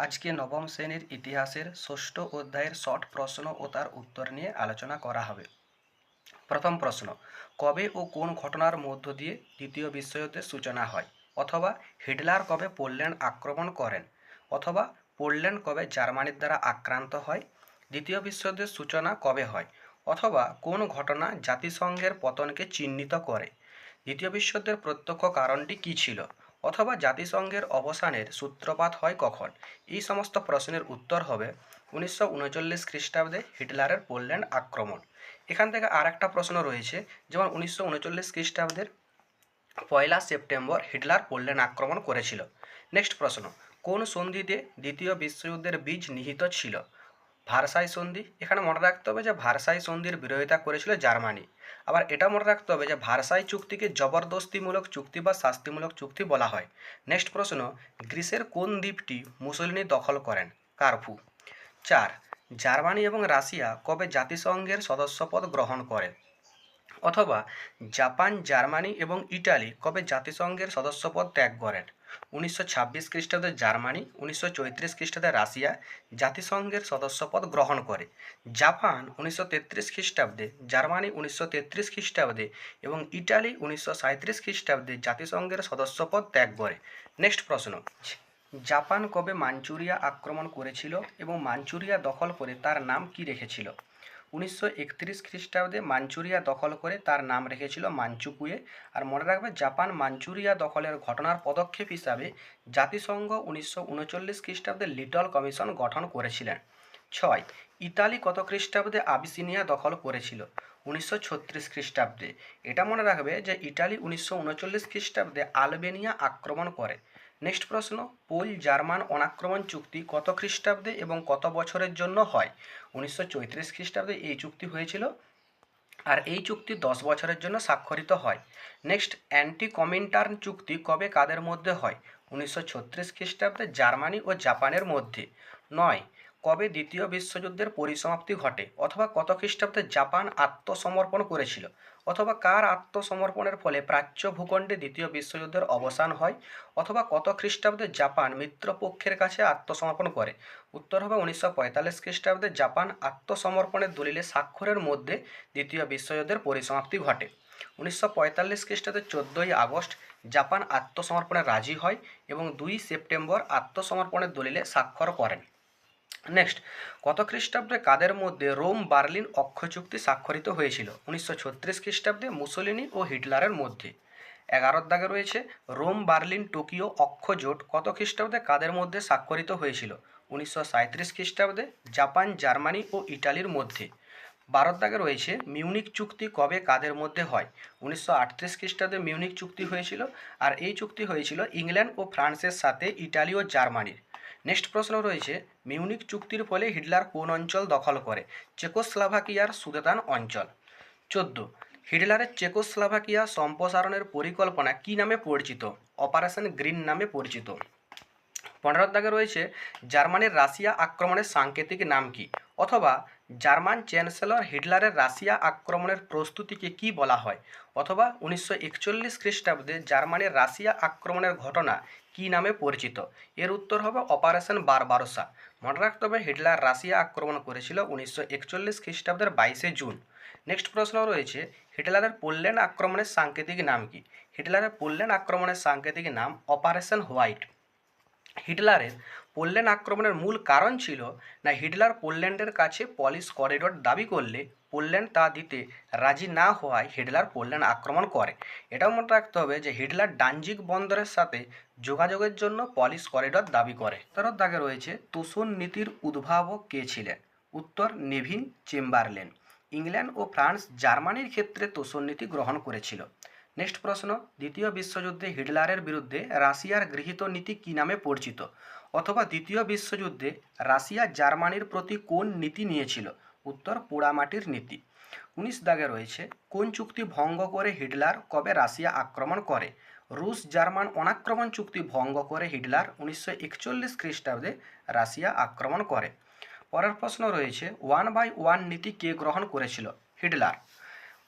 আজকে নবম শ্রেণির ইতিহাসের ষষ্ঠ অধ্যায়ের শর্ট প্রশ্ন ও তার উত্তর নিয়ে আলোচনা করা হবে। প্রথম প্রশ্ন, কবে ও কোন ঘটনার মধ্য দিয়ে দ্বিতীয় বিশ্বযুদ্ধের সূচনা হয়? অথবা হিটলার কবে পোল্যান্ড আক্রমণ করেন? অথবা পোল্যান্ড কবে জার্মানির দ্বারা আক্রান্ত হয়? দ্বিতীয় বিশ্বযুদ্ধের সূচনা কবে হয়? অথবা কোন ঘটনা জাতিসংঘের পতনকে চিহ্নিত করে? দ্বিতীয় বিশ্বযুদ্ধের প্রত্যক্ষ কারণটি কী ছিল? অথবা জাতিসংঘের অবসানের সূত্রপাত হয় কখন? এই সমস্ত প্রশ্নের উত্তর হবে উনিশশো উনচল্লিশ খ্রিস্টাব্দে হিটলারের পোল্যান্ড আক্রমণ। এখান থেকে আর একটা প্রশ্ন রয়েছে, যেমন উনিশশো উনচল্লিশ খ্রিস্টাব্দের পয়লা সেপ্টেম্বর হিটলার পোল্যান্ড আক্রমণ করেছিল। নেক্সট প্রশ্ন, কোন সন্ধিতে দ্বিতীয় বিশ্বযুদ্ধের বীজ নিহিত ছিল? ভারসাই সন্ধি। এখানে মনে রাখতে হবে যে ভারসাই সন্ধির বিরোধিতা করেছিল জার্মানি। আবার এটা মনে রাখতে হবে যে ভারসাই চুক্তিকে জবরদস্তিমূলক চুক্তি বা শাস্তিমূলক চুক্তি বলা হয়। নেক্সট প্রশ্ন, গ্রিসের কোন দ্বীপটি মুসলিনী দখল করেন? কার্ফু। চার, জার্মানি এবং রাশিয়া কবে জাতিসংঘের সদস্যপদ গ্রহণ করে? অথবা জাপান, জার্মানি এবং ইটালি কবে জাতিসংঘের সদস্যপদ ত্যাগ করেন? উনিশশো ছাব্বিশ খ্রিস্টাব্দে জার্মানি, উনিশশো চৌত্রিশ খ্রিস্টাব্দে রাশিয়া জাতিসংঘের সদস্যপদ গ্রহণ করে। জাপান, উনিশশো তেত্রিশ খ্রিস্টাব্দে জার্মানি, উনিশশো তেত্রিশ খ্রিস্টাব্দে এবং ইটালি, উনিশশো সাঁত্রিশ খ্রিস্টাব্দে জাতিসংঘের সদস্যপদ ত্যাগ করে। নেক্সট প্রশ্ন। জাপান কবে মাঞ্চুরিয়া আক্রমণ করেছিল এবং মাঞ্চুরিয়া দখল করে তার নাম কি রেখেছিল? উনিশশো একত্রিশ খ্রিস্টাব্দে মাঞ্চুরিয়া দখল করে তার নাম রেখেছিল মাঞ্চুকুয়ে। আর মনে রাখবে, জাপান মাঞ্চুরিয়া দখলের ঘটনার পদক্ষেপ হিসাবে জাতিসংঘ উনিশশো উনচল্লিশ খ্রিস্টাব্দে লিটল কমিশন গঠন করেছিলেন। ছয়, ইতালি কত খ্রিস্টাব্দে আবিসিনিয়া দখল করেছিল? উনিশশো ছত্রিশ খ্রিস্টাব্দে। এটা মনে রাখবে যে ইটালি উনিশশো উনচল্লিশ খ্রিস্টাব্দে আলবেনিয়া আক্রমণ করে। নেক্সট প্রশ্ন, পোল, জার্মান অনাক্রমণ চুক্তি কত খ্রিস্টাব্দে এবং কত বছরের জন্য হয়? উনিশশো চৌত্রিশ খ্রিস্টাব্দে এই চুক্তি হয়েছিল আর এই চুক্তি দশ বছরের জন্য স্বাক্ষরিত হয়। নেক্সট অ্যান্টি কমিন্টার্ন চুক্তি কবে কাদের মধ্যে হয়? উনিশশো ছত্রিশ খ্রিস্টাব্দে জার্মানি ও জাপানের মধ্যে। নয় কবে দ্বিতীয় বিশ্বযুদ্ধের পরিসমাপ্তি ঘটে? অথবা কত খ্রিস্টাব্দে জাপান আত্মসমর্পণ করেছিল? অথবা কার আত্মসমর্পণের ফলে প্রাচ্য ভূখণ্ডে দ্বিতীয় বিশ্বযুদ্ধের অবসান হয়? অথবা কত খ্রিস্টাব্দে জাপান মিত্রপক্ষের কাছে আত্মসমর্পণ করে? উত্তর হবে উনিশশো পঁয়তাল্লিশ খ্রিস্টাব্দে জাপান আত্মসমর্পণের দলিলে স্বাক্ষরের মধ্যে দ্বিতীয় বিশ্বযুদ্ধের পরিসমাপ্তি ঘটে। উনিশশো পঁয়তাল্লিশ খ্রিস্টাব্দে চোদ্দোই আগস্ট জাপান আত্মসমর্পণে রাজি হয় এবং দুই সেপ্টেম্বর আত্মসমর্পণের দলিলে স্বাক্ষর করেন। নেক্সট কত খ্রিস্টাব্দে কাদের মধ্যে রোম বার্লিন অক্ষ চুক্তি স্বাক্ষরিত হয়েছিল? উনিশশো ছত্রিশ খ্রিস্টাব্দে মুসোলিনি ও হিটলারের মধ্যে। এগারোর দাগে রয়েছে, রোম বার্লিন টোকিও অক্ষ জোট কত খ্রিস্টাব্দে কাদের মধ্যে স্বাক্ষরিত হয়েছিল? উনিশশো সাঁত্রিশ খ্রিস্টাব্দে জাপান, জার্মানি ও ইটালির মধ্যে। বারোর দাগে রয়েছে মিউনিক চুক্তি কবে কাদের মধ্যে হয়? উনিশশো আটত্রিশ খ্রিস্টাব্দে মিউনিক চুক্তি হয়েছিল, আর এই চুক্তি হয়েছিল ইংল্যান্ড ও ফ্রান্সের সাথে ইটালি ও জার্মানির। নেক্সট প্রশ্ন রয়েছে, মিউনিক চুক্তির ফলে হিটলার কোন অঞ্চল দখল করে? চেকোস্লাভাকিয়ার সুদেতান অঞ্চল। চোদ্দ, হিটলারের চেকোস্লাভাকিয়া সম্প্রসারণের পরিকল্পনা কি নামে পরিচিত? অপারেশন গ্রিন নামে পরিচিত। পনেরো দাগে রয়েছে, জার্মানির রাশিয়া আক্রমণের সাংকেতিক নাম কি? অথবা জার্মান চ্যান্সেলর হিটলারের রাশিয়া আক্রমণের প্রস্তুতিকে কি বলা হয়? অথবা উনিশশো একচল্লিশ খ্রিস্টাব্দে জার্মানির রাশিয়া আক্রমণের ঘটনা কি নামে পরিচিত? এর উত্তর হবে অপারেশন বারবারোসা। মনে রাখতে হবে, হিটলার রাশিয়া আক্রমণ করেছিল উনিশশো একচল্লিশ খ্রিস্টাব্দের বাইশে জুন। নেক্সট প্রশ্ন রয়েছে, হিটলারের পোল্যান্ড আক্রমণের সাংকেতিক নাম কি? হিটলারের পোল্যান্ড আক্রমণের সাংকেতিক নাম অপারেশন হোয়াইট। হিটলারের পোল্যান্ড আক্রমণের মূল কারণ ছিল না হিটলার পোল্যান্ডের কাছে পলিশ করিডোর দাবি করলে পোল্যান্ড তা দিতে রাজি না হওয়ায় হিটলার পোল্যান্ড আক্রমণ করে। এটাও মনে রাখতে হবে যে হিটলার ডানজিক বন্দরের সাথে যোগাযোগের জন্য পলিশ করিডোর দাবি করে। তার দাগে রয়েছে, তোষণ নীতির উদ্ভাবক কে ছিলেন? উত্তর, নেভিন চেম্বারলেন। ইংল্যান্ড ও ফ্রান্স জার্মানির ক্ষেত্রে তোষণ নীতি গ্রহণ করেছিল। নেক্সট প্রশ্ন, দ্বিতীয় বিশ্বযুদ্ধে হিটলারের বিরুদ্ধে রাশিয়ার গৃহীত নীতি কী নামে পরিচিত? অথবা দ্বিতীয় বিশ্বযুদ্ধে রাশিয়া জার্মানির প্রতি কোন নীতি নিয়েছিল? উত্তর, পোড়ামাটির নীতি। উনিশ দাগে রয়েছে, কোন চুক্তি ভঙ্গ করে হিটলার কবে রাশিয়া আক্রমণ করে? রুশ, জার্মান অনাক্রমণ চুক্তি ভঙ্গ করে হিটলার উনিশশো একচল্লিশ খ্রিস্টাব্দে রাশিয়া আক্রমণ করে। পরের প্রশ্ন রয়েছে, ওয়ান বাই ওয়ান নীতি কে গ্রহণ করেছিল? হিটলার।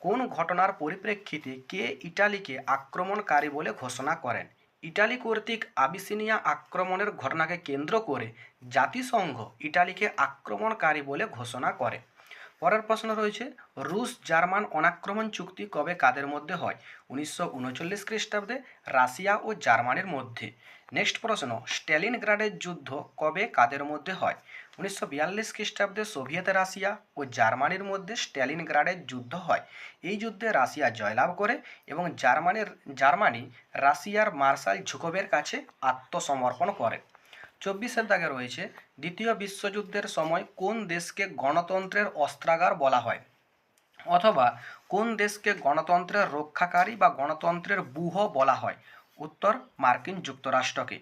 কোন ঘটনার পরিপ্রেক্ষিতে কে ইটালিকে আক্রমণকারী বলে ঘোষণা করেন? ইটালি কর্তৃক আবিসিনিয়া আক্রমণের ঘটনাকে কেন্দ্র করে জাতিসংঘ ইটালিকে আক্রমণকারী বলে ঘোষণা করে। পরের প্রশ্ন রয়েছে, রুশ জার্মান অনাক্রমণ চুক্তি কবে কাদের মধ্যে হয়? উনিশশো উনচল্লিশ খ্রিস্টাব্দে রাশিয়া ও জার্মানির মধ্যে। নেক্সট প্রশ্ন, স্ট্যালিনগ্রাডের যুদ্ধ কবে কাদের মধ্যে হয়? উনিশশো বিয়াল্লিশ খ্রিস্টাব্দে সোভিয়েত রাশিয়া ও জার্মানির মধ্যে স্ট্যালিনগ্রাডের যুদ্ধ হয়। এই যুদ্ধে রাশিয়া জয়লাভ করে এবং জার্মানির, জার্মানি রাশিয়ার মার্শাল ঝুকোভের কাছে আত্মসমর্পণ করে। চব্বিশের দাগে রয়েছে, দ্বিতীয় বিশ্বযুদ্ধের সময় কোন দেশকে গণতন্ত্রের অস্ত্রাগার বলা হয়? অথবা কোন দেশকে গণতন্ত্রের রক্ষাকারী বা গণতন্ত্রের বুহ বলা হয়? উত্তর মার্কিন যুক্তরাষ্ট্রকে।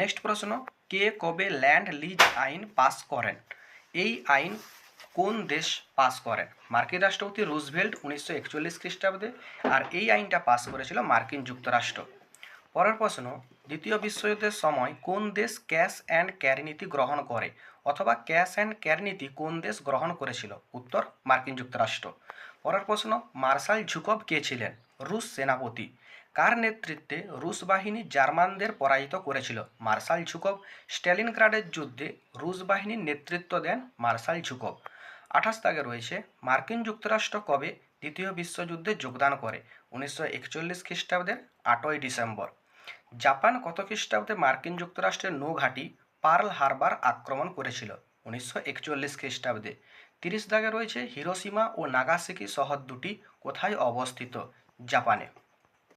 নেক্সট প্রশ্ন, কে কবে ল্যান্ড লিজ আইন পাস করেন? এই আইন কোন দেশ পাস করেন? মার্কিন রাষ্ট্রপতি রুজভেল্ট উনিশশো একচল্লিশ খ্রিস্টাব্দে, আর এই আইনটা পাস করেছিল মার্কিন যুক্তরাষ্ট্র। পরের প্রশ্ন, দ্বিতীয় বিশ্বযুদ্ধের সময় কোন দেশ ক্যাশ অ্যান্ড ক্যারি নীতি গ্রহণ করে, অথবা ক্যাশ অ্যান্ড ক্যারি নীতি কোন দেশ গ্রহণ করেছিল? উত্তর মার্কিন যুক্তরাষ্ট্র। পরের প্রশ্ন, মার্শাল ঝুকভ কে ছিলেন? রুশ সেনাপতি। কার নেতৃত্বে রুশ বাহিনী জার্মানদের পরাজিত করেছিল। মার্শাল ঝুকভ স্ট্যালিনগ্রাডের যুদ্ধে রুশ বাহিনীর নেতৃত্ব দেন মার্শাল ঝুকভ। আঠাশ দাগে রয়েছে, মার্কিন যুক্তরাষ্ট্র কবে দ্বিতীয় বিশ্বযুদ্ধে যোগদান করে? উনিশশো একচল্লিশ খ্রিস্টাব্দের আটই ডিসেম্বর। জাপান কত খ্রিস্টাব্দে মার্কিন যুক্তরাষ্ট্রের নৌঘাঁটি পার্ল হারবার আক্রমণ করেছিল? উনিশশো একচল্লিশ খ্রিস্টাব্দে। তিরিশ দাগে রয়েছে, হিরোসীমা ও নাগাসিকি শহর দুটি কোথায় অবস্থিত? জাপানে।